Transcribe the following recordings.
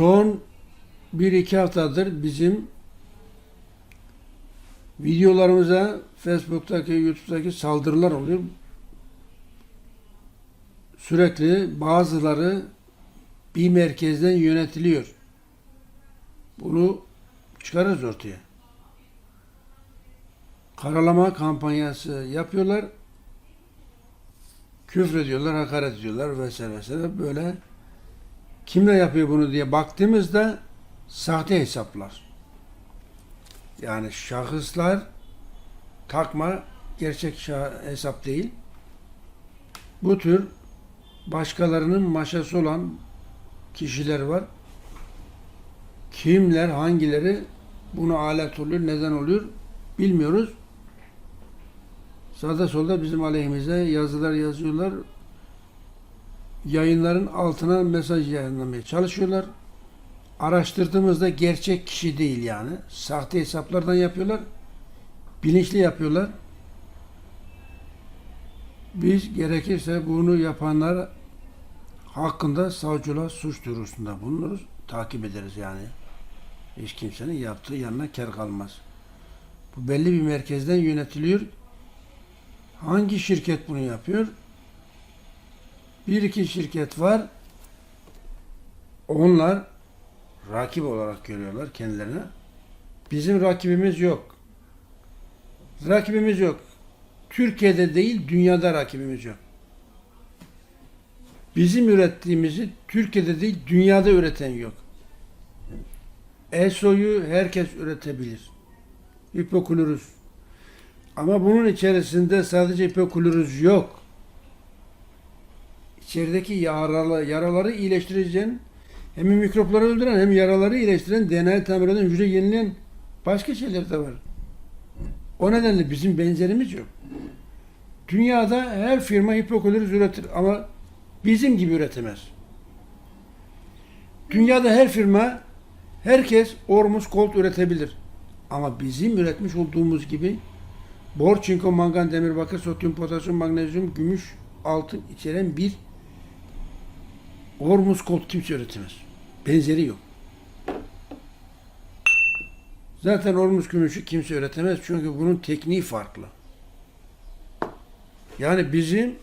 Son bir iki haftadır bizim videolarımıza Facebook'taki, YouTube'daki saldırılar oluyor. Sürekli bazıları bir merkezden yönetiliyor. Bunu çıkarırız ortaya. Karalama kampanyası yapıyorlar. Küfür ediyorlar, hakaret ediyorlar vesaire vesaire. Böyle kimle yapıyor bunu diye baktığımızda sahte hesaplar. Yani şahıslar takma gerçek hesap değil. Bu tür başkalarının maşası olan kişiler var. Kimler, hangileri bunu alet oluyor, neden oluyor bilmiyoruz. Sağda solda bizim aleyhimize yazılar yazıyorlar. Yayınların altına mesaj yayınlamaya çalışıyorlar. Araştırdığımızda gerçek kişi değil yani. Sahte hesaplardan yapıyorlar. Bilinçli yapıyorlar. Biz gerekirse bunu yapanlar hakkında savcılığa suç duyurusunda bulunuruz. Takip ederiz yani. Hiç kimsenin yaptığı yanına kar kalmaz. Bu belli bir merkezden yönetiliyor. Hangi şirket bunu yapıyor? Bir iki şirket var. Onlar rakip olarak görüyorlar kendilerine. Bizim rakibimiz yok. Rakibimiz yok. Türkiye'de değil, dünyada rakibimiz yok. Bizim ürettiğimizi Türkiye'de değil, dünyada üreten yok. ESO'yu herkes üretebilir. Hipoklorus. Ama bunun içerisinde sadece hipoklorus yok. İçerideki yaralı, yaraları iyileştireceğin, hem mikropları öldüren hem yaraları iyileştiren, DNA tamir eden, hücre yenileyen başka şeyler de var. O nedenle bizim benzerimiz yok. Dünyada her firma hipoklorus üretir ama bizim gibi üretemez. Dünyada her firma, herkes ormus kolt üretebilir. Ama bizim üretmiş olduğumuz gibi bor, çinko, mangan, demir, bakır, sodyum, potasyum, magnezyum, gümüş, altın içeren bir ormus kolt kimse üretemez. Benzeri yok. Zaten ormus gümüşü kimse üretemez çünkü bunun tekniği farklı. Yani bizim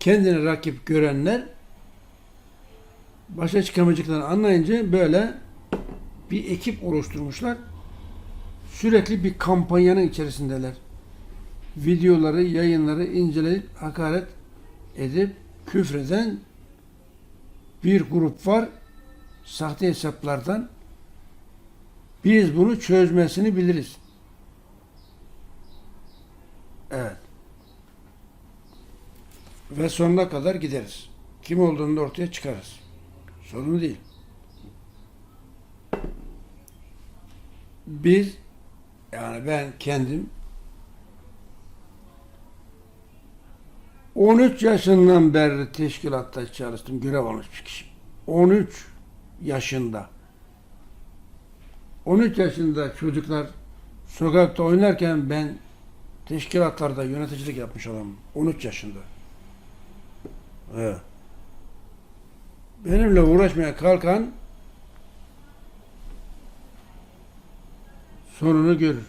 kendini rakip görenler başa çıkamayacaklarını anlayınca böyle bir ekip oluşturmuşlar. Sürekli bir kampanyanın içerisindeler. Videoları, yayınları inceleyip hakaret edip küfreden bir grup var. Sahte hesaplardan biz bunu çözmesini biliriz. Evet. Ve sonuna kadar gideriz. Kim olduğunu da ortaya çıkarız. Sorun değil. Biz yani ben kendim 13 yaşından beri teşkilatta çalıştım. Görev almış bir kişi. 13 yaşında. 13 yaşında çocuklar sokakta oynarken ben teşkilatlarda yöneticilik yapmış adamım. 13 yaşında. Benimle uğraşmaya kalkan sonunu görür.